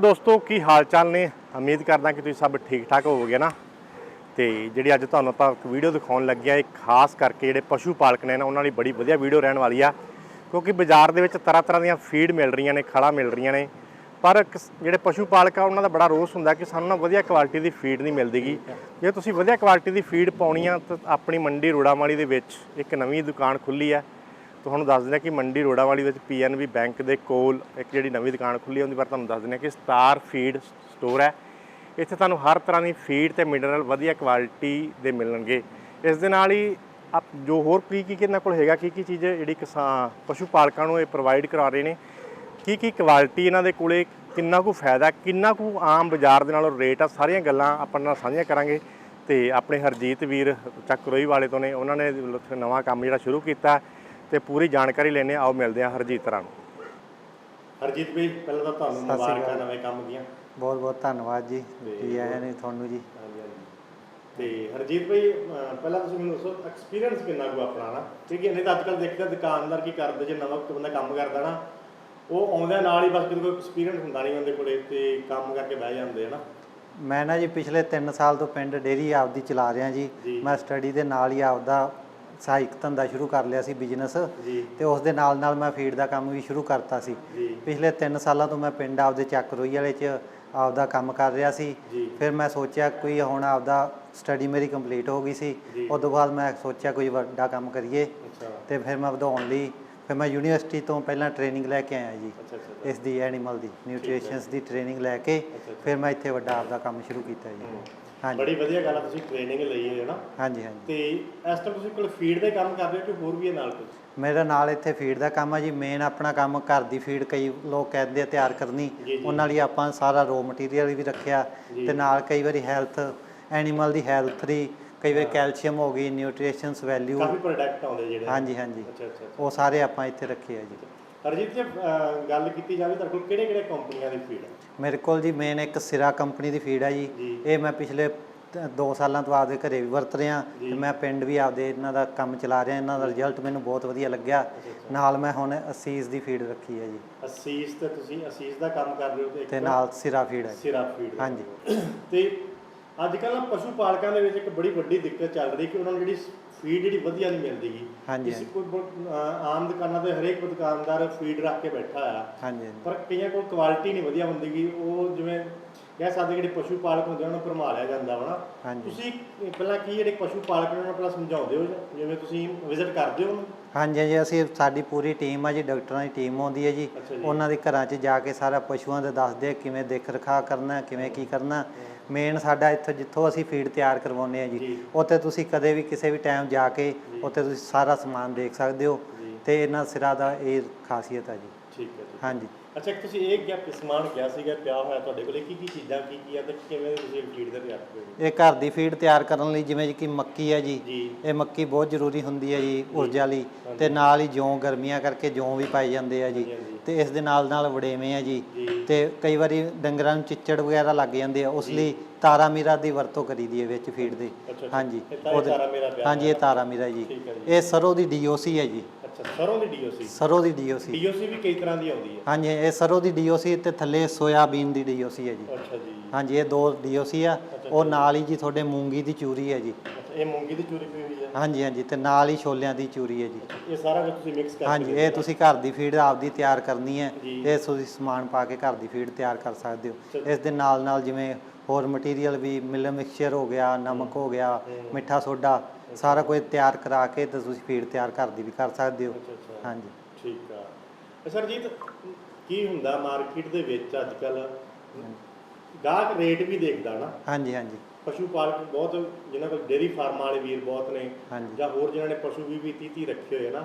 ਦੋਸਤੋ, ਕੀ ਹਾਲ ਚਾਲ ਨੇ? ਉਮੀਦ ਕਰਦਾ ਕਿ ਤੁਸੀਂ ਸਭ ਠੀਕ ਠਾਕ ਹੋਵੋਗੇ ਨਾ। ਤੇ ਜਿਹੜੀ ਅੱਜ ਤੁਹਾਨੂੰ ਆਪਾਂ ਇੱਕ ਵੀਡੀਓ ਦਿਖਾਉਣ ਲੱਗਿਆ ਇਹ ਖਾਸ ਕਰਕੇ ਜਿਹੜੇ ਪਸ਼ੂ ਪਾਲਕ ਨੇ ਨਾ, ਉਹਨਾਂ ਲਈ ਬੜੀ ਵਧੀਆ ਵੀਡੀਓ ਰਹਿਣ ਵਾਲੀ ਆ। ਕਿਉਂਕਿ ਬਾਜ਼ਾਰ ਦੇ ਵਿੱਚ ਤਰ੍ਹਾਂ ਤਰ੍ਹਾਂ ਦੀਆਂ ਫੀਡ ਮਿਲ ਰਹੀਆਂ ਨੇ ਖੜਾ ਮਿਲ ਰਹੀਆਂ ਨੇ। ਪਰ ਕਿਸ- ਜਿਹੜੇ ਪਸ਼ੂ ਪਾਲਕ ਆ, ਉਹਨਾਂ ਦਾ ਬੜਾ ਰੋਸ ਹੁੰਦਾ ਕਿ ਸਾਨੂੰ ਨਾ ਵਧੀਆ ਕੁਆਲਿਟੀ ਦੀ ਫੀਡ ਨਹੀਂ ਮਿਲਦੀਗੀ। ਜੇ ਤੁਸੀਂ ਵਧੀਆ ਕੁਆਲਿਟੀ ਦੀ ਫੀਡ ਪਾਉਣੀ ਆ, ਤਾਂ ਆਪਣੀ ਮੰਡੀ ਰੋੜਾਵਾਲੀ ਦੇ ਵਿੱਚ ਇੱਕ ਨਵੀਂ ਦੁਕਾਨ ਖੁੱਲੀ ਆ। ਤੁਹਾਨੂੰ ਦੱਸ ਦਿੰਦੇ ਹਾਂ ਕਿ ਮੰਡੀ ਰੋੜਾ ਵਾਲੀ ਵਿੱਚ ਪੀਐਨਬੀ ਬੈਂਕ ਦੇ ਕੋਲ ਇੱਕ ਜਿਹੜੀ ਨਵੀਂ ਦੁਕਾਨ ਖੁੱਲੀ ਹੈ, ਉਹਦੇ ਬਾਰੇ ਤੁਹਾਨੂੰ ਦੱਸ ਦਿੰਦੇ ਹਾਂ ਕਿ ਸਟਾਰ ਫੀਡ ਸਟੋਰ ਹੈ। ਇੱਥੇ ਤੁਹਾਨੂੰ ਹਰ ਤਰ੍ਹਾਂ ਦੀ ਫੀਡ ਤੇ ਮਿਨਰਲ ਵਧੀਆ ਕੁਆਲਿਟੀ ਦੇ ਮਿਲਣਗੇ। ਇਸ ਦੇ ਨਾਲ ਹੀ ਆਪ, ਜੋ ਹੋਰ ਕੀ ਕੀ ਇਹਨਾਂ ਕੋਲ ਹੈਗਾ, ਕੀ ਕੀ ਚੀਜ਼ ਜਿਹੜੀ ਕਿਸਾਨ, ਪਸ਼ੂ ਪਾਲਕਾਂ ਨੂੰ ਇਹ ਪ੍ਰੋਵਾਈਡ ਕਰਾ ਰਹੇ ਨੇ, ਕੀ ਕੀ ਕੁਆਲਿਟੀ ਇਹਨਾਂ ਦੇ ਕੋਲੇ, ਕਿੰਨਾ ਕੁ ਫਾਇਦਾ, ਕਿੰਨਾ ਕੁ ਆਮ ਬਾਜ਼ਾਰ ਦੇ ਨਾਲੋਂ ਰੇਟ ਆ, ਸਾਰੀਆਂ ਗੱਲਾਂ ਆਪਾਂ ਨਾਲ ਸਾਂਝੀਆਂ ਕਰਾਂਗੇ। ਤੇ ਆਪਣੇ ਹਰਜੀਤ ਵੀਰ ਚੱਕ ਰੋਈ ਵਾਲੇ ਤੋਂ ਨੇ, ਉਹਨਾਂ ਨੇ ਉੱਥੇ ਨਵਾਂ ਕੰਮ ਜਿਹੜਾ ਸ਼ੁਰੂ ਕੀਤਾ। ਤੇ ਪੂਰੀ ਜਾਣਕਾਰੀ ਲੈਣੇ ਆਓ ਮਿਲਦੇ ਆ ਹਰਜੀਤ ਰਾਂ ਨੂੰ। ਹਰਜੀਤ ਵੀ ਪਹਿਲਾਂ ਤਾਂ ਤੁਹਾਨੂੰ ਸਤਿ ਸ਼੍ਰੀ ਮੁਬਾਰਕਾਂ ਅਕਾਲ। ਨਵੇਂ ਕੰਮ ਦੀਆਂ। ਬਹੁਤ ਬਹੁਤ ਧੰਨਵਾਦ ਜੀ। ਤੇ ਜੀ ਆਇਆਂ ਨੇ ਤੁਹਾਨੂੰ ਜੀ? ਹਾਂਜੀ ਹਾਂਜੀ। ਤੇ ਹਰਜੀਤ ਭਾਈ ਅਹ ਪਹਿਲਾਂ ਤੁਸੀਂ ਮੈਨੂੰ ਦੱਸੋ ਐਕਸਪੀਰੀਅੰਸ ਕਿੰਨਾ ਕੁ ਆਪਣਾ ਨਾ? ਠੀਕ ਹੈ ਨਹੀਂ ਤਾਂ ਅੱਜ ਕੱਲ੍ਹ ਦੇਖਦੇ ਦੁਕਾਨਦਾਰ ਕੀ ਕਰਦੇ ਜੇ ਨਵਾਂ ਕੋਈ ਬੰਦਾ ਕੰਮ ਕਰਦਾ ਨਾ ਉਹ ਆਉਂਦਿਆਂ ਨਾਲ ਹੀ ਬਸ ਕਿਤੇ ਕੋਈ ਐਕਸਪੀਰੀਅੰਸ ਹੁੰਦਾ ਨਹੀਂ ਉਹਦੇ ਕੋਲੇ ਤੇ ਕੰਮ ਕਰਕੇ ਬਹਿ ਜਾਂਦੇ ਹਨਾ ਮੈਂ ਨਾ ਜੀ ਪਿਛਲੇ 3 ਸਾਲ ਤੋਂ ਪਿੰਡ ਡੇਰੀ ਆਪਦੀ ਚਲਾ ਰਿਹਾ ਜੀ। ਜੀ। ਮੈਂ ਸਟੱਡੀ ਦੇ ਨਾਲ ਹੀ ਆਪਦਾ ਸਹਾਇਕ ਧੰਦਾ ਸ਼ੁਰੂ ਕਰ ਲਿਆ ਸੀ ਬਿਜ਼ਨਸ ਤੇ ਉਸ ਦੇ ਨਾਲ ਨਾਲ ਮੈਂ ਫੀਡ ਦਾ ਕੰਮ ਵੀ ਸ਼ੁਰੂ ਕਰਤਾ ਸੀ। ਪਿਛਲੇ 3 ਸਾਲਾਂ ਤੋਂ ਮੈਂ ਪਿੰਡ ਆਪਦੇ ਚੱਕ ਰੋਈ ਵਾਲੇ 'ਚ ਆਪਦਾ ਕੰਮ ਕਰ ਰਿਹਾ ਸੀ। ਫਿਰ ਮੈਂ ਸੋਚਿਆ ਕੋਈ ਹੁਣ ਆਪਦਾ ਸਟੱਡੀ ਮੇਰੀ ਕੰਪਲੀਟ ਹੋ ਗਈ ਸੀ। ਉਸ ਤੋਂ ਬਾਅਦ ਮੈਂ ਸੋਚਿਆ ਕੋਈ ਵੱਡਾ ਕੰਮ ਕਰੀਏ। ਤੇ ਫਿਰ ਮੈਂ ਵਧਾਉਣ ਲਈ ਫਿਰ ਮੈਂ ਯੂਨੀਵਰਸਿਟੀ ਤੋਂ ਪਹਿਲਾਂ ਟ੍ਰੇਨਿੰਗ ਲੈ ਕੇ ਆਇਆ ਜੀ। ਇਸ ਦੀ ਐਨੀਮਲ ਦੀ ਨਿਊਟ੍ਰੀਸ਼ਨਸ ਦੀ ਟ੍ਰੇਨਿੰਗ ਲੈ ਕੇ। ਫਿਰ ਮੈਂ ਇੱਥੇ ਵੱਡਾ ਆਪਦਾ ਕੰਮ ਸ਼ੁਰੂ ਕੀਤਾ ਜੀ। ਹਾਂਜੀ। ਬੜੀ ਵਧੀਆ ਗੱਲ ਆ ਤੁਸੀਂ ਟ੍ਰੇਨਿੰਗ ਲਈ ਹੈ ਨਾ। ਹਾਂਜੀ ਹਾਂਜੀ। ਤੇ ਇਸ ਟਾਈਮ ਤੁਸੀਂ ਕੋਲ ਫੀਡ ਦੇ ਕੰਮ ਕਰ ਰਹੇ ਹੋ ਕਿ ਹੋਰ ਵੀ ਹੈ ਨਾਲ ਕੁਝ ਮੇਰਾ ਨਾਲ ਇੱਥੇ ਫੀਡ ਦਾ ਕੰਮ ਆ ਜੀ ਮੇਨ ਆਪਣਾ ਕੰਮ ਘਰ ਦੀ ਫੀਡ ਕਈ ਲੋਕ ਕਹਿੰਦੇ ਆ ਤਿਆਰ ਕਰਨੀ। ਉਹਨਾਂ ਲਈ ਆਪਾਂ ਸਾਰਾ ਰੋ ਮਟੀਰੀਅਲ ਵੀ ਰੱਖਿਆ। ਤੇ ਨਾਲ ਕਈ ਵਾਰੀ ਹੈਲਥ ਐਨੀਮਲ ਦੀ ਹੈਲਥ ਦੀ ਕਈ ਵਾਰੀ ਕੈਲਸ਼ੀਅਮ ਹੋ ਗਈ ਨਿਊਟ੍ਰੀਸ਼ਨਸ ਵੈਲਿਊ ਕਾਫੀ ਪ੍ਰੋਡਕਟ ਆਉਂਦੇ ਜਿਹੜੇ। ਹਾਂਜੀ ਹਾਂਜੀ। ਅੱਛਾ ਅੱਛਾ। ਉਹ ਸਾਰੇ ਆਪਾਂ ਇੱਥੇ ਰੱਖੇ ਆ ਜੀ। ਹਰਜੀਤ ਜੀ ਗੱਲ ਕੀਤੀ ਜਾਵੇ ਤੁਹਾਡੇ ਕੋਲ ਕਿਹੜੇ ਕਿਹੜੇ ਕੰਪਨੀਆਂ ਦੀ ਫੀਡ ਹੈ ਮੇਰੇ ਕੋਲ ਜੀ ਮੇਨ ਇੱਕ ਸਿਰਾ ਕੰਪਨੀ ਦੀ ਫੀਡ ਹੈ ਜੀ। ਇਹ ਮੈਂ ਪਿਛਲੇ 2 ਸਾਲਾਂ ਤੋਂ ਆਪਦੇ ਘਰੇ ਵੀ ਵਰਤ ਰਿਹਾ। ਤੇ ਮੈਂ ਪਿੰਡ ਵੀ ਆਪਦੇ ਇਹਨਾਂ ਦਾ ਕੰਮ ਚਲਾ ਰਿਹਾ ਇਹਨਾਂ ਦਾ ਰਿਜ਼ਲਟ ਮੈਨੂੰ ਬਹੁਤ ਵਧੀਆ ਲੱਗਿਆ ਨਾਲ ਮੈਂ ਹੁਣ ਅਸੀਸ ਦੀ ਫੀਡ ਰੱਖੀ ਹੈ ਜੀ ਅਸੀਸ ਤੇ ਤੁਸੀਂ ਅਸੀਸ ਦਾ ਕੰਮ ਕਰ ਰਹੇ ਹੋ ਤੇ ਨਾਲ ਸਿਰਾ ਫੀਡ ਹੈ। ਸਿਰਾ ਫੀਡ ਹਾਂਜੀ। ਤੇ ਅੱਜ ਕੱਲ੍ਹ ਨਾ ਪਸ਼ੂ ਪਾਲਕਾਂ ਦੇ ਵਿੱਚ ਇੱਕ ਬੜੀ ਵੱਡੀ ਦਿੱਕਤ ਚੱਲ ਰਹੀ ਕਿ ਉਹਨਾਂ ਨੂੰ ਜਿਹੜੀ ਫੀਡ ਜਿਹੜੀ ਵਧੀਆ ਨਹੀਂ ਮਿਲਦੀਗੀ ਹਾਂਜੀ, ਕਿਸੇ ਕੋਈ ਬ- ਅਹ ਆਮ ਦੁਕਾਨਾਂ ਤੇ ਹਰੇਕ ਦੁਕਾਨਦਾਰ ਫੀਡ ਰੱਖ ਕੇ ਬੈਠਾ ਆ। ਹਾਂਜੀ ਹਾਂਜੀ। ਪਰ ਕਈਆਂ ਕੋਲ ਕੁਆਲਿਟੀ ਨਹੀਂ ਵਧੀਆ ਹੁੰਦੀਗੀ ਉਹ ਜਿਵੇਂ ਕਹਿ ਸਕਦੇ ਜਿਹੜੇ ਪਸ਼ੂ ਪਾਲਕ ਹੁੰਦੇ ਉਹਨਾਂ ਨੂੰ ਭਰਮਾ ਲਿਆ ਜਾਂਦਾ ਵਾ ਨਾ। ਹਾਂਜੀ। ਤੁਸੀਂ ਪਹਿਲਾਂ ਕੀ ਜਿਹੜੇ ਪਸ਼ੂ ਪਾਲਕ ਨੇ ਉਹਨਾਂ ਨੂੰ ਪਹਿਲਾਂ ਸਮਝਾਉਂਦੇ ਹੋ? ਜਿਵੇਂ ਤੁਸੀਂ ਵਿਜ਼ਿਟ ਕਰਦੇ ਹੋ ਉਹਨੂੰ? ਹਾਂਜੀ ਜੀ ਅਸੀਂ ਸਾਡੀ ਪੂਰੀ ਟੀਮ ਆ ਜੀ ਡਾਕਟਰਾਂ ਦੀ ਟੀਮ ਆਉਂਦੀ ਹੈ ਜੀ। ਅੱਛਾ ਜੀ। ਉਹਨਾਂ ਦੇ ਘਰਾਂ 'ਚ ਜਾ ਕੇ ਸਾਰਾ ਪਸ਼ੂਆਂ ਦੇ ਦੱਸਦੇ ਆ ਕਿਵੇਂ ਦੇਖ ਰਖਾ ਕਰਨਾ ਕਿਵੇਂ ਕੀ ਕਰਨਾ। ਮੇਨ ਸਾਡਾ ਇੱਥੋਂ ਜਿੱਥੋਂ ਅਸੀਂ ਫੀਡ ਤਿਆਰ ਕਰਵਾਉਂਦੇ ਆ ਜੀ। ਉੱਥੇ ਤੁਸੀਂ ਕਦੇ ਵੀ ਕਿਸੇ ਵੀ ਟਾਈਮ ਜਾ ਕੇ ਉੱਥੇ ਤੁਸੀਂ ਸਾਰਾ ਸਮਾਨ ਦੇਖ ਸਕਦੇ ਹੋ। ਤੇ ਇਹਨਾਂ ਸਿਰਾ ਦਾ ਇਹ ਖਾਸੀਅਤ ਹੈ ਜੀ ਹਾਂਜੀ। ਅੱਛਾ ਇੱਕ ਤੁਸੀਂ ਇਹ ਗਿਆ ਸਮਾਨ ਕਿਹਾ ਸੀਗਾ ਪਿਆ ਹੋਇਆ ਤੁਹਾਡੇ ਕੋਲੇ ਕੀ ਕੀ ਚੀਜ਼ਾਂ ਕੀ ਕੀ ਆ ਤੇ ਕਿਵੇਂ ਤੁਸੀਂ ਫੀਡ ਦੇ ਤਿਆਰ ਕਰੋਗੇ ਇਹ ਘਰ ਦੀ ਫੀਡ ਤਿਆਰ ਕਰਨ ਲਈ ਜਿਵੇਂ ਕਿ ਮੱਕੀ ਹੈ ਜੀ ਇਹ ਮੱਕੀ ਬਹੁਤ ਜ਼ਰੂਰੀ ਹੁੰਦੀ ਹੈ ਜੀ ਊਰਜਾ ਲਈ। ਤੇ ਨਾਲ ਹੀ ਜੌਂ ਗਰਮੀਆਂ ਕਰਕੇ ਜੌਂ ਵੀ ਪਾਏ ਜਾਂਦੇ ਆ ਜੀ। ਤੇ ਇਸ ਦੇ ਨਾਲ ਨਾਲ ਵੜੇਵੇਂ ਆ ਜੀ। ਤੇ ਕਈ ਵਾਰੀ ਡੰਗਰਾਂ ਨੂੰ ਚਿੱਚੜ ਵਗੈਰਾ ਲੱਗ ਜਾਂਦੇ ਆ ਉਸ ਲਈ ਤਾਰਾ ਮੀਰਾ ਦੀ ਵਰਤੋਂ ਕਰੀਦੀ ਹੈ ਵਿੱਚ ਫੀਡ ਦੇ। ਹਾਂਜੀ। ਹਾਂਜੀ ਇਹ ਤਾਰਾ ਮੀਰਾ ਜੀ। ਇਹ ਸਰੋਂ ਦੀ ਡੀਓਸੀ ਹੈ ਜੀ। ਅੱਛਾ ਸਰੋਂ ਦੀ ਡੀਓਸੀ ਸਰੋਂ ਦੀ ਡੀਓਸੀ ਡੀਓਸੀ ਵੀ ਕਈ ਤਰ੍ਹਾਂ ਦੀ ਆਉਂਦੀ ਹੈ। ਹਾਂਜੀ ਇਹ ਸਰੋਂ ਦੀ ਡੀਓਸੀ ਤੇ ਥੱਲੇ ਸੋਇਆਬੀਨ ਦੀ ਡੀਓਸੀ ਹੈ ਜੀ। ਅੱਛਾ ਜੀ। ਹਾਂਜੀ ਇਹ ਦੋ ਡੀਓਸੀ ਆ। ਉਹ ਨਾਲ ਹੀ ਜੀ ਤੁਹਾਡੇ ਮੂੰਗੀ ਦੀ ਚੂਰੀ ਹੈ ਜੀ। ਅੱਛਾ ਇਹ ਮੂੰਗੀ ਦੀ ਚੂਰੀ ਪਈ ਹੋਈ ਹੈ। ਹਾਂਜੀ ਹਾਂਜੀ ਤੇ ਨਾਲ ਹੀ ਛੋਲਿਆਂ ਦੀ ਚੂਰੀ ਹੈ ਜੀ। ਇਹ ਸਾਰਾ ਕੁਝ ਤੁਸੀਂ ਮਿਕਸ ਕਰਕੇ ਹਾਂਜੀ ਇਹ ਤੁਸੀਂ ਘਰ ਦੀ ਫੀਡ ਆਪਦੀ ਤਿਆਰ ਕਰਨੀ ਹੈ। ਜੀ। ਇਹ ਤੁਸੀਂ ਸਮਾਨ ਪਾ ਕੇ ਘਰ ਦੀ ਫੀਡ ਤਿਆਰ ਕਰ ਸਕਦੇ ਹੋ। ਇਸ ਦੇ ਨਾਲ ਨਾਲ ਜਿਵੇਂ ਹੋਰ ਮਟੀਰੀਅਲ ਵੀ ਮਿਲ ਮਿਕਸਚਰ ਹੋ ਗਿਆ ਨਮਕ ਹੋ ਗਿਆ ਮਿੱਠਾ ਸੋਡਾ ਸਾਰਾ ਕੁਝ ਤਿਆਰ ਕਰਾ ਕੇ ਤੇ ਤੁਸੀਂ ਫੀਡ ਤਿਆਰ ਘਰ ਦੀ ਵੀ ਕਰ ਸਕਦੇ ਹੋ। ਅੱਛਾ ਅੱਛਾ। ਹਾਂਜੀ। ਠੀਕ ਆ। ਸਰ ਜੀ ਕੀ ਹੁੰਦਾ ਮਾਰਕੀਟ ਦੇ ਵਿੱਚ ਅੱਜ ਕੱਲ ਗਾਹਕ ਰੇਟ ਵੀ ਦੇਖਦਾ ਨਾ। ਹਾਂਜੀ ਹਾਂਜੀ। ਪਸ਼ੂ ਪਾਲਕ ਬਹੁਤ ਜਿਨ੍ਹਾਂ ਕੋਲ ਡੇਰੀ ਫਾਰਮ ਵਾਲੇ ਵੀਰ ਬਹੁਤ ਨੇ ਜਾਂ ਹੋਰ ਜਿਨ੍ਹਾਂ ਨੇ ਪਸ਼ੂ ਵੀ ਵੀ 30 30 ਰੱਖੇ ਹੋਏ ਨਾ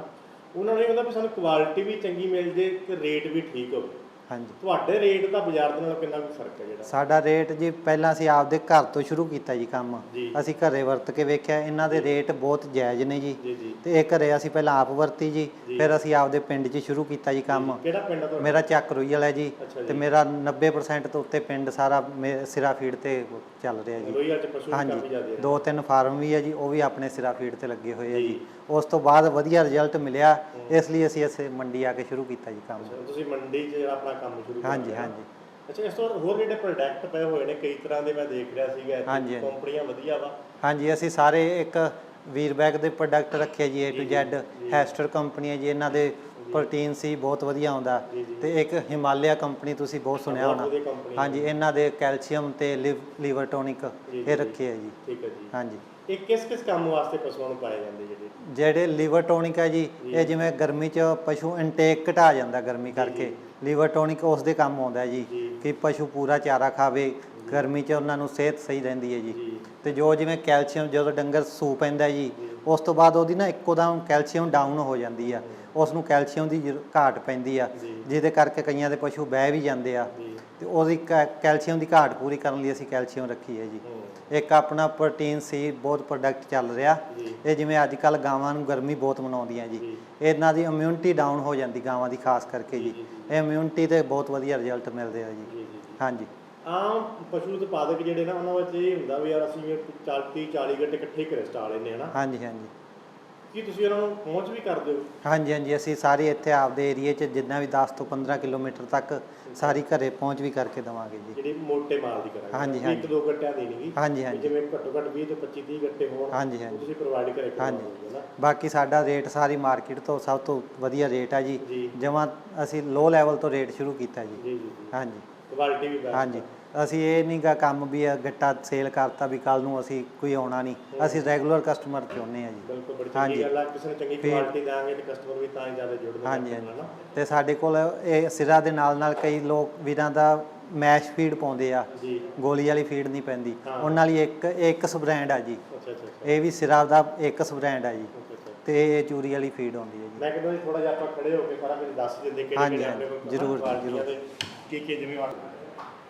ਉਹਨਾਂ ਨੂੰ ਇਹ ਹੁੰਦਾ ਵੀ ਸਾਨੂੰ ਕੁਆਲਿਟੀ ਵੀ ਚੰਗੀ ਮਿਲ ਜੇ ਤੇ ਰੇਟ ਵੀ ਠੀਕ ਹੋਵੇ। ਹਾਂਜੀ। ਤੁਹਾਡੇ ਰੇਟ ਦਾ ਬਾਜ਼ਾਰ ਦੇ ਨਾਲ ਕਿੰਨਾ ਕੁ ਫ਼ਰਕ ਹੈ ਜਿਹੜਾ? ਸਾਡਾ ਰੇਟ ਜੀ ਪਹਿਲਾਂ ਅਸੀਂ ਆਪਦੇ ਘਰ ਤੋਂ ਸ਼ੁਰੂ ਕੀਤਾ ਜੀ ਕੰਮ। ਜੀ। ਅਸੀਂ ਘਰੇ ਵਰਤ ਕੇ ਵੇਖਿਆ ਇਹਨਾਂ ਦੇ ਰੇਟ ਬਹੁਤ ਜਾਇਜ਼ ਨੇ ਜੀ। ਜੀ ਜੀ। ਤੇ ਇਹ ਘਰੇ ਅਸੀਂ ਪਹਿਲਾਂ ਆਪ ਵਰਤੀ ਜੀ ਜੀ। ਫਿਰ ਅਸੀਂ ਆਪਦੇ ਪਿੰਡ 'ਚ ਸ਼ੁਰੂ ਕੀਤਾ ਜੀ ਕੰਮ। ਕਿਹੜਾ ਪਿੰਡ ਆ ਤੁਹਾਡਾ? ਮੇਰਾ ਚੱਕ ਰੋਈ ਵਾਲਾ ਜੀ। ਅੱਛਾ ਜੀ। ਤੇ ਮੇਰਾ 90% ਤੋਂ ਉੱਤੇ ਪਿੰਡ ਸਾਰਾ ਮੇ- ਸਿਰਾ ਫੀਡ ਤੇ ਚੱਲ ਰਿਹਾ ਜੀ। ਲੋਹੀਆਂ ਚ ਪਸ਼ੂ ਵੀ ਕਾਫੀ ਹਾਂਜੀ ਜ਼ਿਆਦੇ ਦੋ ਤਿੰਨ ਫਾਰਮ ਵੀ ਹੈ ਜੀ ਉਹ ਵੀ ਆਪਣੇ ਸਿਰਾ ਫੀਡ ਤੇ ਲੱਗੇ ਹੋਏ ਆ ਜੀ। ਜੀ। ਉਸ ਤੋਂ ਬਾਅਦ ਵਧੀਆ ਰਿਜ਼ਲਟ ਮਿਲਿਆ। ਇਸ ਲਈ ਅਸੀਂ ਇਸੇ ਮੰਡੀ ਆ ਕੇ ਸ਼ੁਰੂ ਕੀਤਾ ਜੀ ਕੰਮ। ਤੁਸੀਂ ਮੰਡੀ 'ਚ ਜਿਹੜਾ ਆਪਣਾ ਕੰਮ ਸ਼ੁਰੂ ਹਾਂਜੀ ਕੀਤਾ ਨਾ। ਹਾਂਜੀ। ਅੱਛਾ ਇਸ ਤੋਂ ਹੋਰ ਜਿਹੜੇ ਪ੍ਰੋਡਕਟ ਪਏ ਹੋਏ ਨੇ ਕਈ ਤਰ੍ਹਾਂ ਦੇ ਮੈਂ ਦੇਖ ਰਿਹਾ ਸੀਗਾ ਇੱਥੇ ਹਾਂਜੀ, ਹਾਂਜੀ। ਕੰਪਨੀਆਂ ਵਧੀਆ ਵਾ। ਹਾਂਜੀ ਅਸੀਂ ਸਾਰੇ ਇੱਕ ਵੀਰਬੈਗ ਦੇ ਪ੍ਰੋਡਕਟ ਰੱਖੇ ਜੀ A to Z Hester company ਹੈ ਜੀ ਇਹਨਾਂ ਦੇ ਪ੍ਰੋਟੀਨ ਸੀ ਬਹੁਤ ਵਧੀਆ ਆਉਂਦਾ। ਤੇ ਇੱਕ ਹਿਮਾਲਿਆ ਕੰਪਨੀ ਤੁਸੀਂ ਬਹੁਤ ਸੁਣਿਆ ਬਹੁਤ ਹੋਣਾ। ਵਧੀਆ ਹਾਂਜੀ ਇਹਨਾਂ ਦੇ ਕੈਲਸ਼ੀਅਮ ਤੇ ਲੀਵਰ ਟੋਨਿਕ ਜੀ, ਇਹ ਰੱਖੇ ਹੈ ਜੀ। ਠੀਕ ਹੈ ਜੀ। ਹਾਂਜੀ। ਇਹ ਕਿਸ ਕਿਸ ਕੰਮ ਵਾਸਤੇ ਪਸ਼ੂਆਂ ਨੂੰ ਪਾਏ ਜਾਂਦੇ ਜਿਹੜੇ? ਜਿਹੜੇ ਲੀਵਰ ਟੋਨਿਕ ਹੈ ਜੀ ਇਹ ਜਿਵੇਂ ਗਰਮੀ 'ਚ ਪਸ਼ੂ ਇਨਟੇਕ ਘਟਾ ਜਾਂਦਾ ਗਰਮੀ ਕਰਕੇ। ਲੀਵਰ ਟੋਨਿਕ ਉਸ ਦੇ ਕੰਮ ਆਉਂਦਾ ਜੀ ਕਿ ਪਸ਼ੂ ਪੂਰਾ ਚਾਰਾ ਖਾਵੇ ਗਰਮੀ 'ਚ ਉਹਨਾਂ ਨੂੰ ਸਿਹਤ ਸਹੀ ਰਹਿੰਦੀ ਹੈ ਜੀ। ਤੇ ਜੋ ਜਿਵੇਂ ਕੈਲਸ਼ੀਅਮ ਜਦੋਂ ਡੰਗਰ ਸੂ ਪੈਂਦਾ ਜੀ ਉਸ ਤੋਂ ਬਾਅਦ ਉਹਦੀ ਨਾ ਇੱਕੋ ਦਮ ਕੈਲਸ਼ੀਅਮ ਡਾਊਨ ਹੋ ਜਾਂਦੀ ਆ। ਉਸ ਨੂੰ ਕੈਲਸ਼ੀਅਮ ਦੀ ਘਾਟ ਪੈਂਦੀ ਆ ਜਿਹਦੇ ਕਰਕੇ ਕਈਆਂ ਦੇ ਪਸ਼ੂ ਬਹਿ ਵੀ ਜਾਂਦੇ ਆ। ਤੇ ਉਹਦੀ ਕੈਲਸ਼ੀਅਮ ਦੀ ਘਾਟ ਪੂਰੀ ਕਰਨ ਲਈ ਅਸੀਂ ਕੈਲਸ਼ੀਅਮ ਰੱਖੀ ਹੈ ਜੀ। ਇੱਕ ਆਪਣਾ ਪ੍ਰੋਟੀਨ ਸੀ ਬਹੁਤ ਪ੍ਰੋਡਕਟ ਚੱਲ ਰਿਹਾ। ਇਹ ਜਿਵੇਂ ਅੱਜ ਕੱਲ ਗਾਵਾਂ ਨੂੰ ਗਰਮੀ ਬਹੁਤ ਮਨਾਉਂਦੀਆਂ ਜੀ। ਇਹਨਾਂ ਦੀ ਇਮਿਊਨਿਟੀ ਡਾਊਨ ਹੋ ਜਾਂਦੀ ਗਾਵਾਂ ਦੀ ਖਾਸ ਕਰਕੇ ਜੀ। ਇਹ ਇਮਿਊਨਿਟੀ ਤੇ ਬਹੁਤ ਵਧੀਆ ਰਿਜ਼ਲਟ ਮਿਲਦੇ ਆ ਜੀ। ਹਾਂਜੀ। ਆਮ ਪਸ਼ੂ ਉਤਪਾਦਕ ਜਿਹੜੇ ਨਾ ਉਹਨਾਂ ਵਿੱਚ ਇਹ ਹੁੰਦਾ ਵੀ ਯਾਰ ਅਸੀਂ 40 40 ਘੰਟੇ ਇਕੱਠੇ ਘਰੇ ਸਟਾ ਲੈਂਦੇ ਹਨਾ ਹਾਂਜੀ ਹਾਂਜੀ। ਕੀ ਤੁਸੀਂ ਉਹਨਾਂ ਨੂੰ ਪਹੁੰਚ ਵੀ ਕਰਦੇ ਹੋ? ਹਾਂਜੀ ਹਾਂਜੀ ਅਸੀਂ ਸਾਰੇ ਇੱਥੇ ਆਪਦੇ ਏਰੀਏ 'ਚ ਜਿੰਨਾ ਵੀ 10 ਤੋਂ 15 ਕਿਲੋਮੀਟਰ ਤੱਕ ਸਾਰੀ ਘਰੇ ਪਹੁੰਚ ਵੀ ਕਰਕੇ ਦਵਾਂਗੇ ਜੀ। ਜਿਹੜੀ ਮੋਟੇ ਮਾਲ ਦੀ ਕਰਾਂਗੇ। ਹਾਂਜੀ, ਇੱਕ ਹਾਂਜੀ। ਦੋ ਘੰਟਿਆਂ ਦੀ ਨਹੀਂ ਹਾਂਜੀ। ਹਾਂਜੀ ਜਿਵੇਂ ਘੱਟੋ ਘੱਟ 20 ਤੋਂ 25 30 ਘੰਟੇ ਹੋਣ ਹਾਂਜੀ ਉਹ ਹਾਂਜੀ। ਤੁਸੀਂ ਪ੍ਰੋਵਾਈਡ ਕਰੇ ਹਾਂਜੀ। ਬਾਕੀ ਸਾਡਾ ਰੇਟ ਸਾਰੀ ਮਾਰਕੀਟ ਤੋਂ ਸਭ ਤੋਂ ਵਧੀਆ ਰੇਟ ਆ ਜੀ। ਜੀ। ਜਮਾਂ ਅਸੀਂ ਲੋ ਲੈਵਲ ਤੋਂ ਰੇਟ ਸ਼ੁਰੂ ਕੀਤਾ ਜੀ। ਜੀ ਜੀ ਹਾਂਜੀ। ਕੁਆਲਿਟੀ ਵੀ ਬੈਸਟ ਹਾਂਜੀ। ਅਸੀਂ ਇਹ ਨਹੀਂ ਗਾ ਕੰਮ ਵੀ ਆ ਗੱਟਾ ਸੇਲ ਕਰਤਾ ਵੀ ਕੱਲ ਨੂੰ ਅਸੀਂ ਕੋਈ ਆਉਣਾ ਨਹੀਂ। ਅਸੀਂ ਰੈਗੂਲਰ ਕਸਟਮਰ ਚਾਹੁੰਦੇ ਆ ਜੀ। ਬਿਲਕੁਲ ਬੜੀ। ਚੰਗੀ ਗੱਲ ਆ। ਕਿਸੇ ਨੂੰ ਚੰਗੀ ਫਿਰ- ਕੁਆਲਿਟੀ ਦੇਵਾਂਗੇ ਤੇ ਕਸਟਮਰ ਵੀ ਤਾਂ ਹੀ ਜ਼ਿਆਦਾ ਜੁੜਦੇ ਨੇ ਹਾਂਜੀ, ਆਪਣੇ ਨਾਲ ਨਾ। ਤੇ ਸਾਡੇ ਕੋਲ ਇਹ ਸਿਰਾ ਦੇ ਨਾਲ ਨਾਲ ਕਈ ਲੋਕ ਵੀਰਾਂ ਦਾ ਮੈਸ਼ ਫੀਡ ਪਾਉਂਦੇ ਆ। ਗੋਲੀ ਵਾਲੀ ਫੀਡ ਨਹੀਂ ਪੈਂਦੀ। ਉਹਨਾਂ ਲਈ ਇੱਕ ਇੱਕ ਬ੍ਰਾਂਡ ਆ ਜੀ। ਇਹ ਵੀ ਸਿਰਾ ਦਾ ਇੱਕ ਬ੍ਰਾਂਡ ਆ ਜੀ। ਤੇ ਇਹ ਚੂਰੀ ਵਾਲੀ ਫੀਡ ਆਉਂਦੀ ਹੈ ਜੀ। ਮੈਂ ਕਹਿੰਦਾ ਥੋੜਾ ਜਿਹਾ ਆਪਾਂ ਖੜੇ ਹੋ ਕੇ ਸਾਰਾ ਕੁਝ ਦੱਸ ਦਿੰਦੇ ਕਿਹੜੇ ਕਿਹੜੇ ਆਪਣੇ ਕੋਲ ਜ਼ਰੂਰ, ਜ਼ਰੂਰ। ਕੀ ਕੀ ਜਿਵੇਂ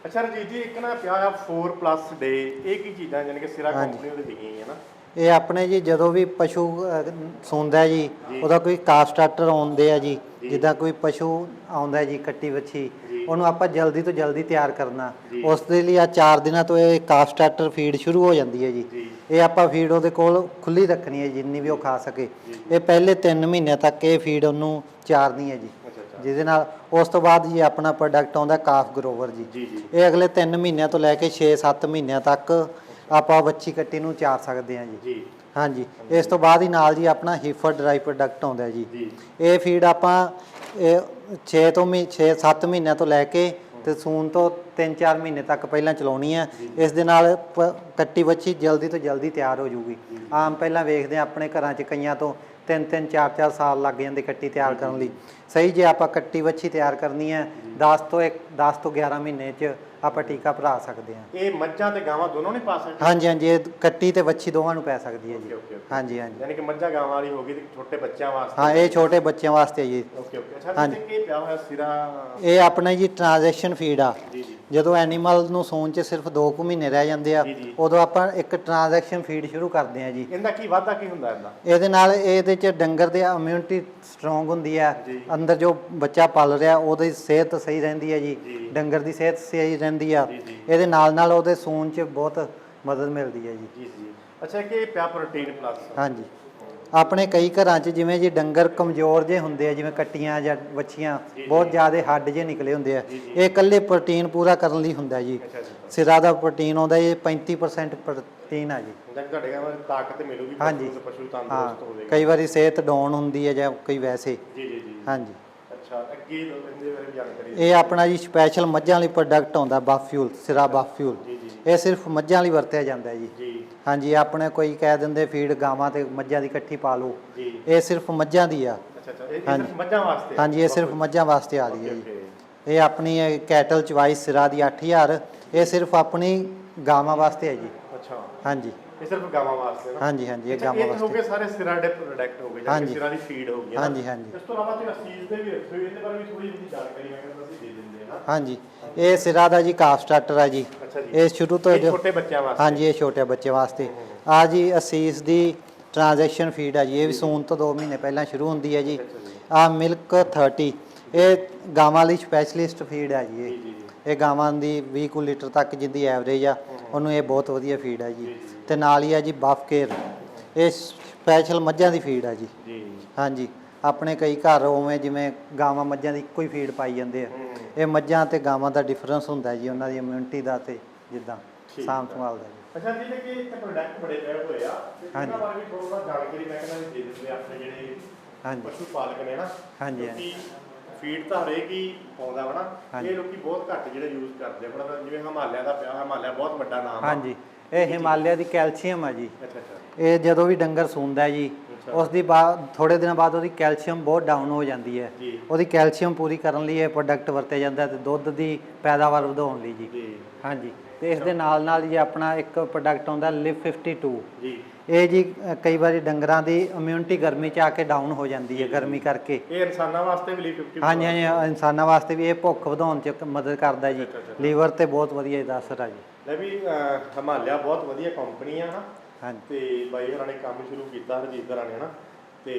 ਅੱਛਾ ਰਜੀਤ ਜੀ ਇੱਕ ਨਾ ਪਿਆ ਆ 4 ਪਲੱਸ ਡੇ ਇਹ ਕੀ ਚੀਜ਼ਾਂ ਯਾਨੀ ਕਿ ਸਿਰਾ ਹਾਂਜੀ। ਕੰਪਨੀ ਉਹਦੇ ਵਿਕੀ ਹੈ ਨਾ? ਇਹ ਆਪਣੇ ਜੀ ਜਦੋਂ ਵੀ ਪਸ਼ੂ ਅਹ, ਸੌਂਦਾ ਹੈ ਜੀ। ਉਹਦਾ ਕੋਈ ਕਾਫ ਸਟਾਰਟਰ ਆਉਂਦੇ ਆ ਜੀ ਜਿੱਦਾਂ ਕੋਈ ਪਸ਼ੂ ਆਉਂਦਾ ਹੈ ਜੀ ਕੱਟੀ ਵੱਛੀ। ਉਹਨੂੰ ਆਪਾਂ ਜਲਦੀ ਤੋਂ ਜਲਦੀ ਤਿਆਰ ਕਰਨਾ। ਉਸ ਦੇ ਲਈ ਆ 4 ਦਿਨਾਂ ਤੋਂ ਇਹ ਕਾਫ ਸਟਾਰਟਰ ਫੀਡ ਸ਼ੁਰੂ ਹੋ ਜਾਂਦੀ ਹੈ ਜੀ। ਇਹ ਆਪਾਂ ਫੀਡ ਉਹਦੇ ਕੋਲ ਖੁੱਲੀ ਰੱਖਣੀ ਹੈ ਜਿੰਨੀ ਵੀ ਉਹ ਖਾ ਸਕੇ। ਇਹ ਪਹਿਲੇ 3 ਮਹੀਨਿਆਂ ਤੱਕ ਇਹ ਫੀਡ ਉਹਨੂੰ ਚਾਰਨੀ ਹੈ ਜੀ। ਜਿਹਦੇ ਨਾਲ ਉਸ ਤੋਂ ਬਾਅਦ ਜੀ ਆਪਣਾ ਪ੍ਰੋਡਕਟ ਆਉਂਦਾ ਕਾਫ ਗਰੋਵਰ ਜੀ। ਜੀ ਜੀ। ਇਹ ਅਗਲੇ 3 ਮਹੀਨਿਆਂ ਤੋਂ ਲੈ ਕੇ 6-7 ਮਹੀਨਿਆਂ ਤੱਕ ਆਪਾਂ ਵੱਛੀ ਕੱਟੀ ਨੂੰ ਚਾਰ ਸਕਦੇ ਹਾਂ ਜੀ। ਜੀ। ਹਾਂਜੀ ਇਸ ਤੋਂ ਬਾਅਦ ਹੀ ਨਾਲ ਜੀ ਆਪਣਾ ਹੀਫਰ ਡਰਾਈ ਪ੍ਰੋਡਕਟ ਆਉਂਦਾ ਜੀ। ਜੀ। ਇਹ ਫੀਡ ਆਪਾਂ 6 ਤੋਂ 6-7 ਮਹੀਨਿਆਂ ਤੋਂ ਲੈ ਕੇ ਤੇ ਸੂਨ ਤੋਂ 3-4 ਮਹੀਨੇ ਤੱਕ ਪਹਿਲਾਂ ਚਲਾਉਣੀ ਹੈ ਇਸ ਦੇ ਨਾਲ ਪ- ਕੱਟੀ ਵੱਛੀ ਜਲਦੀ ਤੋਂ ਜਲਦੀ ਤਿਆਰ ਹੋ ਜੂਗੀ। ਆਮ ਪਹਿਲਾਂ ਵੇਖਦੇ ਆ ਆਪਣੇ ਘਰਾਂ 'ਚ ਕਈਆਂ ਤੋਂ 3-3 4-4 ਸਾਲ ਲੱਗ ਜਾਂਦੇ ਕੱਟੀ ਤਿਆਰ ਕਰਨ ਲਈ। ਸਹੀ ਜੇ ਆਪਾਂ ਕੱਟੀ ਵੱਛੀ ਤਿਆਰ ਕਰਨੀ ਹੈ 10 ਤੋਂ 1 10 ਤੋਂ 11 ਮਹੀਨੇ 'ਚ ਆਪਾਂ ਟੀਕਾ ਭਰਾ ਸਕਦੇ ਹਾਂ ਇਹ ਮੱਝਾਂ ਤੇ ਗਾਵਾਂ ਦੋਨੋਂ ਨਹੀਂ ਪਾ ਸਕਦੇ? ਹਾਂਜੀ ਹਾਂਜੀ ਇਹ ਕੱਟੀ ਤੇ ਵੱਛੀ ਦੋਵਾਂ ਨੂੰ ਪੈ ਸਕਦੀ ਹੈ ਓਕੇ ਜੀ। Okay okay. ਹਾਂਜੀ ਹਾਂਜੀ। ਯਾਨੀ ਕਿ ਮੱਝਾਂ ਗਾਵਾਂ ਵਾਲੀ ਹੋ ਗਈ ਤੇ ਛੋਟੇ ਬੱਚਿਆਂ ਵਾਸਤੇ? ਹਾਂ ਇਹ ਛੋਟੇ ਬੱਚਿਆਂ ਵਾਸਤੇ ਹੈ ਜੀ। Okay okay. ਅੱਛਾ ਹਾਂਜੀ। ਕੀ ਪਿਆ ਹੋਇਆ ਸਿਰਾ? ਇਹ ਆਪਣਾ ਜੀ ਟ੍ਰਾਂਜੈਕਸ਼ਨ ਫੀਡ ਆ। ਜੀ ਜੀ। ਜਦੋਂ ਐਨੀਮਲ ਨੂੰ ਸੌਣ 'ਚ ਸਿਰਫ 2 ਕੁ ਮਹੀਨੇ ਰਹਿ ਜਾਂਦੇ ਆ ਜੀ, ਜੀ। ਉਦੋਂ ਆਪਾਂ ਇੱਕ ਟ੍ਰਾਂਜੈਕਸ਼ਨ ਫੀਡ ਸ਼ੁਰੂ ਕਰਦੇ ਆ ਜੀ ਇਹਦਾ ਕੀ ਵਾਧਾ ਕੀ ਹੁੰਦਾ ਇਹਦਾ ਇਹਦੇ ਨਾਲ ਇਹਦੇ 'ਚ ਡੰਗਰ ਦੀ ਇਮਿਊਨਿਟੀ ਸਟਰੋਂਗ ਹੁੰਦੀ ਆ ਜੀ। ਅੰਦਰ ਜੋ ਬੱਚਾ ਪਲ ਰਿਹਾ ਉਹਦੀ ਸਿਹਤ ਸਹੀ ਰਹਿੰਦੀ ਹੈ ਜੀ ਜੀ। ਡੰਗਰ ਦੀ ਸਿਹਤ ਸਹੀ ਰਹਿੰਦੀ ਆ ਜੀ, ਜੀ। ਇਹਦੇ ਨਾਲ ਨਾਲ ਉਹਦੇ ਸੂਣ 'ਚ ਬਹੁਤ ਮਦਦ ਮਿਲਦੀ ਹੈ ਜੀ ਜੀ ਜੀ ਅੱਛਾ ਕਿ ਪਿਆ ਪ੍ਰੋਟੀਨ ਪਲੱਸ ਹਾਂਜੀ ਆਪਣੇ ਕਈ ਘਰਾਂ 'ਚ ਜਿਵੇਂ ਜੀ ਡੰਗਰ ਕਮਜ਼ੋਰ ਜੇ ਹੁੰਦੇ ਆ ਜਿਵੇਂ ਕੱਟੀਆਂ ਜਾਂ ਵੱਛੀਆਂ ਬਹੁਤ ਜ਼ਿਆਦਾ ਹੱਡ ਜੇ ਨਿਕਲੇ ਹੁੰਦੇ ਆ। ਇਹ ਇਕੱਲੇ ਪ੍ਰੋਟੀਨ ਪੂਰਾ ਕਰਨ ਲਈ ਹੁੰਦਾ ਜੀ। ਸਿਰਾ ਦਾ ਪ੍ਰੋਟੀਨ ਆਉਂਦਾ ਇਹ 35% ਪ੍ਰੋਟੀਨ ਆ ਜੀ। ਜਦ ਤੁਹਾਡੇ ਕੋਲ ਤਾਕਤ ਮਿਲੂਗੀ ਹਾਂਜੀ। ਪਸ਼ੂ ਹਾਂ ਕਈ ਵਾਰੀ ਸਿਹਤ ਡਾਊਨ ਹੁੰਦੀ ਹੈ ਜਾਂ ਕਈ ਵੈਸੇ। ਜੀ ਜੀ ਜੀ। ਹਾਂਜੀ। ਅੱਛਾ ਅੱਗੇ ਦੋ ਇਹਦੇ ਬਾਰੇ ਵੀ ਜਾਣਕਾਰੀ ਇਹ ਆਪਣਾ ਜੀ ਸਪੈਸ਼ਲ ਮੱਝਾਂ ਲਈ ਪ੍ਰੋਡਕਟ ਆਉਂਦਾ ਬਾਫਿਊਲ ਸਿਰਾ ਬਾਫਿਊਲ ਇਹ ਸਿਰਫ ਮੱਝਾਂ ਲਈ ਵਰਤਿਆ ਜਾਂਦਾ ਹੈ ਜੀ। ਜੀ। ਹਾਂਜੀ ਆਪਣੇ ਕੋਈ ਕਹਿ ਦਿੰਦੇ ਫੀਡ ਗਾਵਾਂ ਤੇ ਮੱਝਾਂ ਦੀ ਇਕੱਠੀ ਪਾ ਲਓ। ਜੀ। ਇਹ ਸਿਰਫ ਮੱਝਾਂ ਦੀ ਆ। ਅੱਛਾ ਅੱਛਾ ਇਹ-। ਸਿਰਫ ਮੱਝਾਂ ਵਾਸਤੇ? ਹਾਂਜੀ ਇਹ ਸਿਰਫ ਮੱਝਾਂ ਵਾਸਤੇ ਆ ਰਹੀ ਹੈ ਜੀ। ਇਹ ਆਪਣੀ ਕੈਟਲ ਚਵਾਈਸ ਸਿਰਾ ਦੀ 8000 ਇਹ ਸਿਰਫ ਆਪਣੀ ਗਾਵਾਂ ਵਾਸਤੇ ਹੈ ਜੀ। ਅੱਛਾ। ਹਾਂਜੀ। ਇਹ ਸਿਰਫ ਗਾਵਾਂ ਵਾਸਤੇ ਨਾ? ਹਾਂਜੀ ਹਾਂਜੀ ਇਹ ਗਾਵਾਂ ਇਹ ਤਾਂ ਹੋ ਵਾਸਤੇ। ਗਏ ਸਾਰੇ ਸਿਰਾ ਦੇ ਪ੍ਰੋਡਕਟ ਹੋ ਗਏ ਜਾਂ। ਸਿਰਾ ਦੀ ਫੀਡ ਹੋ ਗਈ? ਹਾਂਜੀ ਹਾਂਜੀ। ਇਸ ਤੋਂ ਇਲਾਵਾ ਤੁਸੀਂ ਅਸੀਸ ਦੇ ਵੀ ਰੱਖੇ ਇਹਦੇ ਬਾਰੇ ਵੀ ਥੋੜੀ ਜਿਹੀ ਜਾਣਕਾਰੀ ਮੈਂ ਕਹਿੰਦਾ ਅਸੀਂ ਦੇ ਦਿੰਦੇ ਹਾਂ ਹਾਂਜੀ। ਇਹ ਸਿਰਾ ਦਾ ਜੀ ਕਾਫ ਸਟਾਰਟਰ ਹੈ ਜੀ। ਅੱਛਾ ਜੀ। ਇਹ ਸ਼ੁਰੂ ਤੋਂ ਇਹ ਜੋ ਛੋਟੇ ਬੱਚਿਆਂ ਵਾਸਤੇ? ਹਾਂਜੀ ਇਹ ਛੋਟੇ ਬੱਚੇ ਵਾਸਤੇ। ਆ ਜੀ ਅਸੀਸ ਦੀ ਟ੍ਰਾਂਜੈਕਸ਼ਨ ਫੀਡ ਹੈ ਜੀ। ਇਹ ਵੀ ਸੂਨ ਤੋਂ 2 ਮਹੀਨੇ ਪਹਿਲਾਂ ਸ਼ੁਰੂ ਹੁੰਦੀ ਹੈ ਜੀ। ਆ ਮਿਲਕ 30 ਇਹ ਗਾਵਾਂ ਲਈ ਸਪੈਸ਼ਲਿਸਟ ਫੀਡ ਹੈ ਜੀ ਜੀ ਇਹ। ਜੀ ਜੀ ਇਹ ਗਾਵਾਂ ਦੀ 20 ਕੁ ਲੀਟਰ ਤੱਕ ਜਿੰਦੀ ਐਵਰੇਜ ਆ। ਉਹਨੂੰ ਇਹ ਬਹੁਤ ਵਧੀਆ ਫੀਡ ਹੈ ਜੀ। ਤੇ ਨਾਲ ਹੀ ਆ ਜੀ ਬਫ ਕੇਅਰ ਇਹ ਸਪੈਸ਼ਲ ਮੱਝਾਂ ਦੀ ਫੀਡ ਹੈ ਜੀ। ਜੀ। ਹਾਂਜੀ। ਆਪਣੇ ਕਈ ਘਰ ਉਵੇਂ ਜਿਵੇਂ ਗਾਵਾਂ ਮੱਝਾਂ ਦੀ ਇੱਕੋ ਹੀ ਫੀਡ ਪਾਈ ਜਾਂਦੇ ਆ। ਇਹ ਮੱਝਾਂ ਤੇ ਗਾਵਾਂ ਦਾ ਡਿਫਰੈਂਸ ਹੁੰਦਾ ਜੀ ਉਹਨਾਂ ਦੀ ਇਮਿਊਨਿਟੀ ਦਾ ਤੇ ਜਿੱਦਾਂ ਸਾਂਭ ਸੰਭਾਲ ਦਾ ਜੀ। ਅੱਛਾ ਜੀ ਕਿ ਇੱਥੇ ਪ੍ਰੋਡਕਟ ਬੜੇ ਪਏ ਹੋਏ ਆ। ਤੇ। ਇਹਨਾਂ ਬਾਰੇ ਵੀ ਥੋੜਾ ਜਾਣਕਾਰੀ ਮੈਂ ਕਹਿੰਦਾ ਵੀ ਦੇ ਦਿੰਦੇ ਆਪਣੇ ਜਿਹੜੇ ਹਾਂਜੀ। ਪਸ਼ੂ ਪਾਲਕ ਨੇ ਨਾ ਹਾਂਜੀ, ਹਾਂਜੀ। ਫੀਡ ਤਾਂ ਹਰੇਕ ਹੀ ਪਾਉਂਦਾ ਵਾ ਨਾ। ਇਹ ਲੋਕੀ ਬਹੁਤ ਘੱਟ ਜਿਹੜੇ ਯੂਜ਼ ਕਰਦੇ ਆ। ਜਿਵੇਂ ਹਿਮਾਲਿਆ ਦਾ ਪਿਆ ਹਿਮਾਲਿਆ ਬਹੁਤ ਵੱਡਾ ਨਾਮ ਆ। ਹਾਂਜੀ। ਇਹ ਹਿਮਾਲਿਆ ਦੀ ਕੈਲਸ਼ੀਅਮ ਆ ਜੀ। ਅੱਛਾ ਅੱਛਾ। ਇਹ ਜਦੋਂ ਵੀ ਡੰਗਰ ਸੂੰਦਾ ਜੀ। ਉਸ ਦੀ ਬਾਅਦ ਥੋੜੇ ਦਿਨਾਂ ਬਾਅਦ ਉਹਦੀ ਕੈਲਸ਼ੀਅਮ ਬਹੁਤ ਡਾਊਨ ਹੋ ਜਾਂਦੀ ਹੈ। ਜੀ। ਉਹਦੀ ਕੈਲਸ਼ੀਅਮ ਪੂਰੀ ਕਰਨ ਲਈ ਇਹ ਪ੍ਰੋਡਕਟ ਵਰਤਿਆ ਜਾਂਦਾ ਹੈ ਤੇ ਦੁੱਧ ਦੀ ਪੈਦਾਵਾਰ ਵਧਾਉਣ ਲਈ ਜੀ। ਜੀ। ਹਾਂਜੀ। ਤੇ ਇਸ ਦੇ ਨਾਲ ਨਾਲ ਜੀ ਆਪਣਾ ਇੱਕ ਪ੍ਰੋਡਕਟ ਆਉਂਦਾ ਲਿਵ 52 ਜੀ। ਇਹ ਜੀ ਅ, ਕਈ ਵਾਰੀ ਡੰਗਰਾਂ ਦੀ ਇਮਿਊਨਿਟੀ ਗਰਮੀ ਚ ਆ ਕੇ ਡਾਊਨ ਹੋ ਜਾਂਦੀ ਹੈ ਗਰਮੀ ਕਰਕੇ। ਇਹ ਇਨਸਾਨਾਂ ਵਾਸਤੇ ਵੀ ਲਈ 50 ਹਾਂਜੀ ਹਾਂਜੀ ਇਨਸਾਨਾਂ ਵਾਸਤੇ ਵੀ ਇਹ ਭੁੱਖ ਵਧਾਉਣ ਚ ਮਦਦ ਕਰਦਾ ਜੀ। ਅੱਛਾ, ਅੱਛਾ। ਲੀਵਰ ਤੇ ਬਹੁਤ ਵਧੀਆ ਇਹਦਾ ਅਸਰ ਆ ਜੀ। ਲੈ ਵੀ ਅਹ, ਹਿਮਾਲਿਆ ਬਹੁਤ ਵਧੀਆ ਕੰਪਨੀ ਆ ਨਾ ਹਾਂਜੀ। ਤੇ ਬਾਈ ਹੋਰਾਂ ਨੇ ਕੰਮ ਸ਼ੁਰੂ ਕੀਤਾ ਹਰਜੀਤ ਹੋਰਾਂ ਨੇ ਨਾ ਤੇ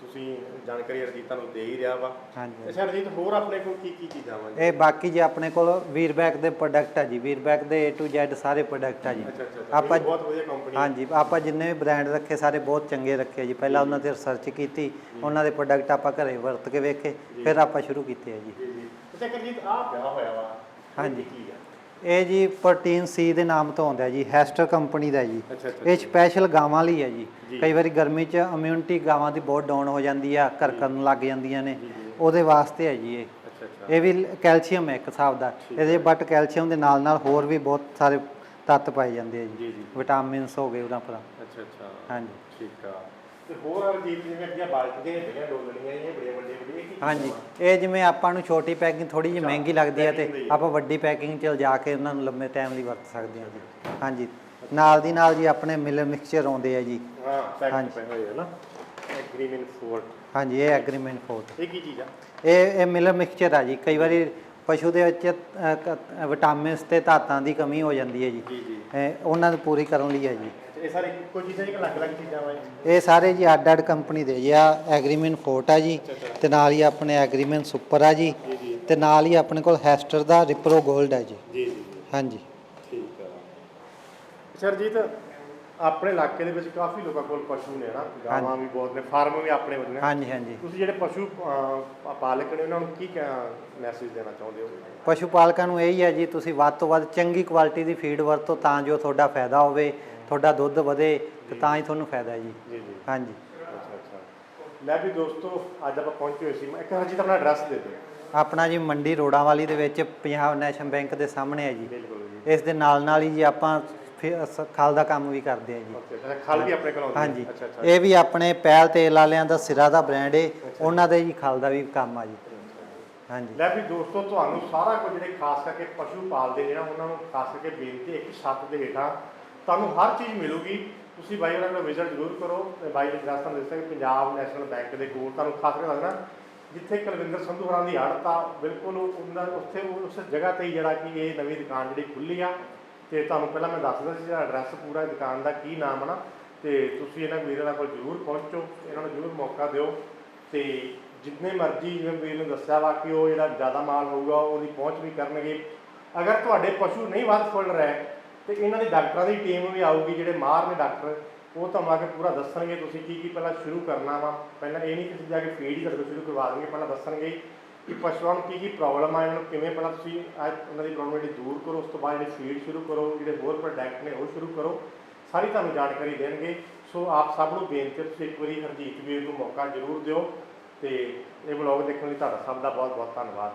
ਤੁਸੀਂ ਜਾਣਕਾਰੀ ਹਰਜੀਤ ਤੁਹਾਨੂੰ ਦੇ ਹੀ ਰਿਹਾ ਵਾ। ਹਾਂਜੀ। ਅੱਛਾ ਹਰਜੀਤ ਹੋਰ ਆਪਣੇ ਕੋਲ ਕੀ ਕੀ ਚੀਜ਼ਾਂ ਵਾ ਜੀ? ਇਹ ਬਾਕੀ ਜੀ ਆਪਣੇ ਕੋਲ ਵੀਰਬੈਕ ਦੇ ਪ੍ਰੋਡਕਟ ਆ ਜੀ। ਵੀਰਬੈਕ ਦੇ A to Z ਸਾਰੇ ਪ੍ਰੋਡਕਟ ਆ ਜੀ। ਅੱਛਾ ਅੱਛਾ ਅੱਛਾ। ਆਪਾਂ ਬਹੁਤ ਵਧੀਆ ਕੰਪਨੀ ਹਾਂਜੀ ਆਪਾਂ ਜਿੰਨੇ ਵੀ ਬ੍ਰਾਂਡ ਰੱਖੇ ਸਾਰੇ ਬਹੁਤ ਚੰਗੇ ਰੱਖੇ ਜੀ। ਪਹਿਲਾਂ ਉਹਨਾਂ ਤੇ ਰਿਸਰਚ ਕੀਤੀ ਉਹਨਾਂ ਦੇ ਪ੍ਰੋਡਕਟ ਆਪਾਂ ਘਰੇ ਵਰਤ ਕੇ ਵੇਖੇ ਫਿਰ ਆਪਾਂ ਸ਼ੁਰੂ ਕੀਤੇ ਆ ਜੀ। ਜੀ ਜੀ। ਅੱਛਾ ਹਰਜੀਤ ਆ ਪਿਆ ਹੋਇਆ ਵਾ। ਇਹ ਹਾਂਜੀ। ਕੀ ਆ? ਇਹ ਜੀ ਪ੍ਰੋਟੀਨ ਸੀ ਦੇ ਨਾਮ ਤੋਂ ਆਉਂਦਾ ਜੀ ਹੈਸਟਰ ਕੰਪਨੀ ਦਾ ਜੀ। ਅੱਛਾ ਅੱਛਾ ਇਹ ਸਪੈਸ਼ਲ ਗਾਵਾਂ ਲਈ ਹੈ ਜੀ। ਕਈ ਵਾਰੀ ਗਰਮੀ 'ਚ ਇਮਿਊਨਿਟੀ ਗਾਵਾਂ ਦੀ ਬਹੁਤ ਡਾਊਨ ਹੋ ਜਾਂਦੀ ਆ ਘਰ ਕਰਨ ਲੱਗ ਜਾਂਦੀਆਂ ਨੇ। ਉਹਦੇ ਵਾਸਤੇ ਹੈ ਜੀ ਇਹ। ਅੱਛਾ ਅੱਛਾ। ਇਹ ਵੀ ਕੈਲਸ਼ੀਅਮ ਹੈ ਇੱਕ ਹਿਸਾਬ ਦਾ। ਇਹਦੇ ਬਟ ਕੈਲਸ਼ੀਅਮ ਦੇ ਨਾਲ ਨਾਲ ਹੋਰ ਵੀ ਬਹੁਤ ਸਾਰੇ ਤੱਤ ਪਾਏ ਜਾਂਦੇ ਆ ਜੀ। ਜੀ ਜੀ। ਵਿਟਾਮਿਨਸ ਹੋ ਗਏ ਉਹਨਾਂ ਪਰ ਅੱਛਾ ਅੱਛਾ। ਹਾਂਜੀ। ਠੀਕ ਆ। ਤੇ ਹੋਰ ਜਿਵੇਂ ਅੱਗੇ ਡੋਲਣੀਆਂ ਇਹ ਹਾਂਜੀ ਇਹ ਜਿਵੇਂ ਆਪਾਂ ਨੂੰ ਛੋਟੀ ਪੈਕਿੰਗ ਥੋੜੀ ਜਿਹੀ ਮਹਿੰਗੀ ਲੱਗਦੀ ਹੈ ਤੇ। ਆਪਾਂ ਵੱਡੀ ਪੈਕਿੰਗ 'ਚ ਜਾ ਕੇ ਉਹਨਾਂ ਨੂੰ ਲੰਮੇ ਟਾਈਮ ਲਈ ਵਰਤ ਸਕਦੇ ਹਾਂ ਜੀ। ਹਾਂਜੀ ਨਾਲ ਦੀ ਨਾਲ ਜੀ ਆਪਣੇ ਮਿਲਰ ਮਿਕਸਚਰ ਆਉਂਦੇ ਆ ਜੀ। ਹਾਂ ਪੈਕਟ ਹਾਂਜੀ। ਪਏ ਹੋਏ ਆ ਨਾ। ਐਗਰੀਮੈਂਟ ਫੋਰ ਹਾਂਜੀ ਇਹ ਐਗਰੀਮੈਂਟ ਫੋਰਟ ਇਹ ਕੀ ਚੀਜ਼ ਆ? ਇਹ ਇਹ ਮਿਲਰ ਮਿਕਸਚਰ ਆ ਜੀ। ਕਈ ਵਾਰੀ ਪਸ਼ੂ ਦੇ ਵਿੱਚ ਵਿਟਾਮਿਨਸ ਤੇ ਧਾਤਾਂ ਦੀ ਕਮੀ ਹੋ ਜਾਂਦੀ ਹੈ ਜੀ। ਜੀ ਉਹਨਾਂ ਨੂੰ ਪੂਰੀ ਕਰਨ ਲਈ ਹੈ ਜੀ। ਇਹ ਸਾਰੇ ਇੱਕੋ ਚੀਜ਼ਾਂ ਇੱਕ ਅਲੱਗ ਅਲੱਗ ਚੀਜ਼ਾਂ ਵਾ ਜੀ ਇਹ ਸਾਰੇ ਜੀ ਅੱਡ ਅੱਡ ਕੰਪਨੀ ਦੇ ਜੀ ਆ ਐਗਰੀਮੈਂਟ ਫੋਰਟ ਆ ਜੀ ਤੇ ਨਾਲ ਹੀ ਆਪਣੇ ਐਗਰੀਮੈਂਟ ਸੁਪਰ ਆ ਜੀ ਤੇ ਨਾਲ ਹੀ ਆਪਣੇ ਕੋਲ ਹੈਸਟਰ ਦਾ ਰਿਪਰੋ 골ਡ ਹੈ ਜੀ ਜੀ ਜੀ। ਹਾਂਜੀ। ਠੀਕ ਆ। ਸਰਜੀਤ ਆਪਣੇ ਇਲਾਕੇ ਦੇ ਵਿੱਚ ਕਾਫੀ ਲੋਕਾਂ ਕੋਲ ਪਸ਼ੂ ਨੇ ਨਾ ਗਾਵਾਂ ਵੀ ਬਹੁਤ ਨੇ ਫਾਰਮ ਵੀ ਆਪਣੇ ਹੁੰਦੇ ਨੇ। ਹਾਂਜੀ ਹਾਂਜੀ। ਤੁਸੀਂ ਜਿਹੜੇ ਪਸ਼ੂ ਅਹ, ਪਾਲਕ ਨੇ ਉਹਨਾਂ ਨੂੰ ਕੀ ਮੈਸੇਜ ਦੇਣਾ ਚਾਹੁੰਦੇ ਹੋ? ਪਸ਼ੂ ਪਾਲਕਾਂ ਨੂੰ ਇਹੀ ਹੈ ਜੀ ਤੁਸੀਂ ਵੱਧ ਤੋਂ ਵੱਧ ਚੰਗੀ ਕੁਆਲਿਟੀ ਦੀ ਫੀਡ ਵਰਤੋ ਤਾਂ ਜੋ ਤੁਹਾਡਾ ਫਾਇਦਾ ਹੋਵੇ। ਤੁਹਾਡਾ ਦੁੱਧ ਵਧੇ ਤੇ ਤਾਂ ਹੀ ਤੁਹਾਨੂੰ ਫਾਇਦਾ ਹੈ ਜੀ। ਜੀ ਜੀ। ਹਾਂਜੀ। ਅੱਛਾ ਅੱਛਾ। ਲੈ ਵੀ ਦੋਸਤੋ ਅੱਜ ਆਪਾਂ ਪਹੁੰਚੇ ਹੋਏ ਸੀ। ਮੈਂ ਇੱਕ ਹਰਜੀਤ ਆਪਣਾ ਐਡਰੈਸ ਦੇ ਦਿਓ। ਆਪਣਾ ਜੀ ਮੰਡੀ ਰੋੜਾਂ ਵਾਲੀ ਦੇ ਵਿੱਚ ਪੰਜਾਬ ਨੈਸ਼ਨਲ ਬੈਂਕ ਦੇ ਸਾਹਮਣੇ ਹੈ ਜੀ। ਇਸ ਦੇ ਨਾਲ ਨਾਲ ਹੀ ਜੀ ਆਪਾਂ ਖਲ ਦਾ ਕੰਮ ਵੀ ਕਰਦੇ ਹਾਂ ਜੀ। ਖਲ ਵੀ ਆਪਣੇ ਕੋਲ ਆਉਂਦੀ? ਹਾਂਜੀ। ਇਹ ਵੀ ਆਪਣੇ ਪੈਲ ਤੇਲ ਵਾਲਿਆਂ ਦਾ ਸਿਰਾ ਦਾ ਬ੍ਰਾਂਡ ਏ। ਉਹਨਾਂ ਦੇ ਜੀ ਖਲ ਦਾ ਵੀ ਕੰਮ ਆ ਜੀ। ਹਾਂਜੀ। ਲੈ ਵੀ ਦੋਸਤੋ ਤੁਹਾਨੂੰ ਸਾਰਾ ਕੁਝ ਜਿਹੜੇ ਖਾਸ ਕਰਕੇ ਪਸ਼ੂ ਪਾਲਦੇ ਨੇ ਉਹਨਾਂ ਨੂੰ ਖਾਸ ਕਰਕੇ ਬੇਨਤੀ ਹੈ ਕਿ ਛੱਤ ਦੇ ਹੇਠਾਂ ਤੁਹਾਨੂੰ ਹਰ ਚੀਜ਼ ਮਿਲੂਗੀ। ਤੁਸੀਂ ਬਾਈ ਉਹਨਾਂ ਦਾ ਵਿਜ਼ਿਟ ਜ਼ਰੂਰ ਕਰੋ ਤੇ ਬਾਈ ਦੇ ਦੱਸ ਤੁਹਾਨੂੰ ਦੱਸਿਆ ਕਿ ਪੰਜਾਬ ਨੈਸ਼ਨਲ ਬੈਂਕ ਦੇ ਕੋਲ ਤੁਹਾਨੂੰ ਖਾਸ ਕਰ ਦੱਸਣਾ ਜਿੱਥੇ ਕੁਲਵਿੰਦਰ ਸੰਧੂ ਹੋਰਾਂ ਦੀ ਆੜਤ ਆ ਬਿਲਕੁਲ ਉਹਨਾਂ ਉੱਥੇ, ਉਸ ਜਗ੍ਹਾ ਤੇ ਹੀ ਜਿਹੜਾ ਕਿ ਇਹ ਨਵੀਂ ਦੁਕਾਨ ਜਿਹੜੀ ਖੁੱਲੀ ਆ। ਤੇ ਤੁਹਾਨੂੰ ਪਹਿਲਾਂ ਮੈਂ ਦੱਸਦਾ ਸੀ ਜਿਹੜਾ ਐਡਰੈਸ ਪੂਰਾ ਦੁਕਾਨ ਦਾ ਕੀ ਨਾਮ ਹੈ ਨਾ, ਤੇ ਤੁਸੀਂ ਇਹਨਾਂ ਵੀਰਾਂ ਕੋਲ ਜ਼ਰੂਰ ਪਹੁੰਚੋ, ਇਹਨਾਂ ਨੂੰ ਜ਼ਰੂਰ ਮੌਕਾ ਦਿਓ। ਤੇ ਜਿੰਨੇ ਮਰਜ਼ੀ ਜਿਵੇਂ ਵੀਰ ਨੂੰ ਦੱਸਿਆ ਵਾ ਕਿ ਉਹ ਜਿਹੜਾ ਜ਼ਿਆਦਾ ਮਾਲ ਹੋਊਗਾ, ਉਹਦੀ ਪਹੁੰਚ ਵੀ ਕਰਨਗੇ। ਅਗਰ ਤੁਹਾਡੇ ਪਸ਼ੂ ਨਹੀਂ ਵੱਧ ਫੁੱਲ ਰਹੇ ਤੇ ਇਹਨਾਂ ਦੀ ਡਾਕਟਰਾਂ ਦੀ ਟੀਮ ਵੀ ਆਊਗੀ, ਜਿਹੜੇ ਮਾਹਰ ਨੇ ਡਾਕਟਰ, ਉਹ ਤੁਹਾਨੂੰ ਆ ਕੇ ਪੂਰਾ ਦੱਸਣਗੇ ਤੁਸੀਂ ਕੀ ਕੀ ਪਹਿਲਾਂ ਸ਼ੁਰੂ ਕਰਨਾ ਵਾ। ਪਹਿਲਾਂ ਇਹ ਨਹੀਂ ਕਿ ਤੁਸੀਂ ਜਾ ਕੇ ਫੀਡ ਹੀ ਤੁਹਾਡੇ ਸ਼ੁਰੂ ਕਰਵਾ ਦੇਣਗੇ, ਪਹਿਲਾਂ ਦੱਸਣਗੇ ਕਿ ਪਸ਼ੂਆਂ ਨੂੰ ਕੀ ਕੀ ਪ੍ਰੋਬਲਮ ਆ, ਇਹਨਾਂ ਨੂੰ ਕਿਵੇਂ ਪਹਿਲਾਂ ਤੁਸੀਂ ਉਹਨਾਂ ਦੀ ਪ੍ਰੋਬਲਮ ਜਿਹੜੀ ਦੂਰ ਕਰੋ, ਉਸ ਤੋਂ ਬਾਅਦ ਜਿਹੜੀ ਫੀਡ ਸ਼ੁਰੂ ਕਰੋ, ਜਿਹੜੇ ਹੋਰ ਪ੍ਰੋਡਕਟ ਨੇ ਉਹ ਸ਼ੁਰੂ ਕਰੋ। ਸਾਰੀ ਤੁਹਾਨੂੰ ਜਾਣਕਾਰੀ ਦੇਣਗੇ। ਸੋ ਆਪ ਸਭ ਨੂੰ ਬੇਨਤੀ ਤੁਸੀਂ ਇੱਕ ਵਾਰੀ ਹਰਜੀਤ ਵੀਰ ਨੂੰ ਮੌਕਾ ਜ਼ਰੂਰ ਦਿਓ ਤੇ ਇਹ ਵਲੌਗ ਦੇਖਣ ਲਈ ਤੁਹਾਡਾ ਸਭ ਦਾ ਬਹੁਤ ਬਹੁਤ ਧੰਨਵਾਦ।